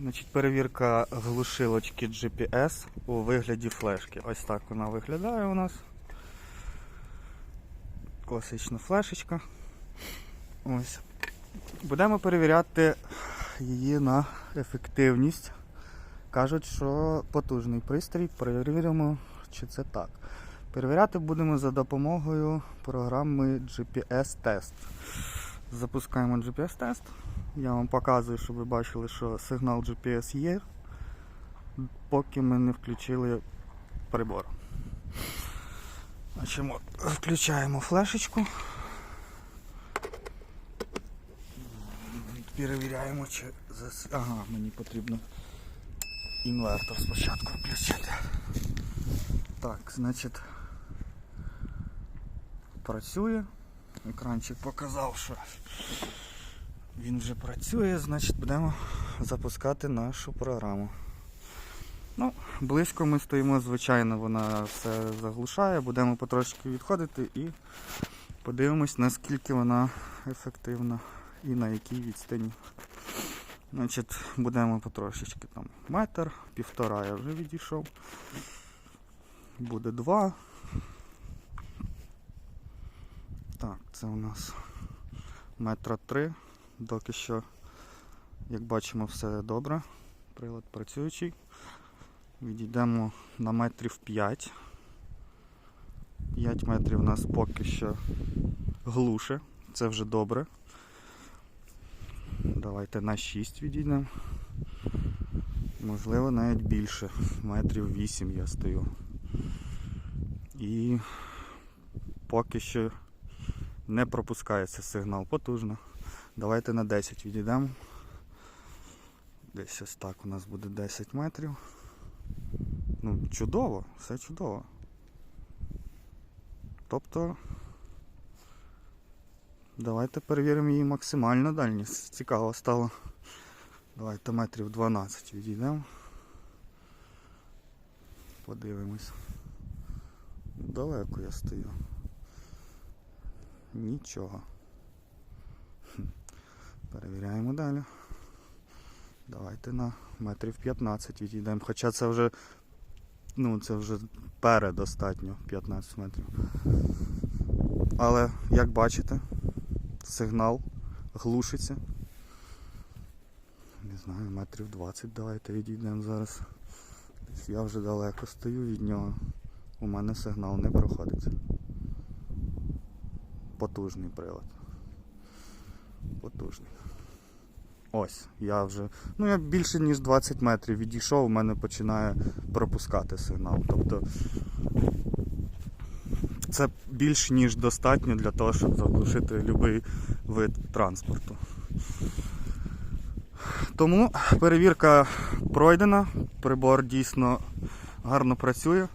Значить, перевірка глушилочки GPS у вигляді флешки. Ось так вона виглядає у нас. Класична флешечка. Ось. Будемо перевіряти її на ефективність. Кажуть, що потужний пристрій. Перевіримо, чи це так. Перевіряти будемо за допомогою програми GPS-тест. Запускаємо GPS-тест. Я вам показую, щоб ви бачили, що сигнал GPS є, поки ми не включили прибор. Значить, ми включаємо флешечку. Перевіряємо, чи зас... Ага, мені потрібно інвертор спочатку включити. Так, значить, працює. Екранчик показав, що він вже працює, значить будемо запускати нашу програму. Ну, близько ми стоїмо, звичайно, вона все заглушає, будемо потрошки відходити і подивимось, наскільки вона ефективна і на якій відстані. Значить, будемо потрошечки там метр, півтора я вже відійшов. Буде два. Так, це у нас метра три. Доки що, як бачимо, все добре. Прилад працюючий. Відійдемо на метрів 5. 5 метрів у нас поки що глуше. Це вже добре. Давайте на 6 відійдемо. Можливо, навіть більше. Метрів 8 я стою. І поки що не пропускається сигнал потужно. Давайте на 10 відійдемо. Десь ось так у нас буде 10 метрів. Ну, чудово, все чудово. Тобто, давайте перевіримо її максимальну дальність. Цікаво стало. Давайте метрів 12 відійдемо. Подивимось. Далеко я стою. Нічого. Перевіряємо далі. Давайте на метрів 15 відійдемо. Хоча це вже ну це вже передостатньо 15 метрів. Але як бачите, сигнал глушиться. Не знаю, метрів 20 давайте відійдемо зараз. Я вже далеко стою від нього. У мене сигнал не проходить. Потужний прилад. Потужний. Ось, я вже. Ну я більше ніж 20 метрів відійшов, у мене починає пропускати сигнал. Тобто це більш ніж достатньо для того, щоб заглушити будь-який вид транспорту. Тому перевірка пройдена, прибор дійсно гарно працює.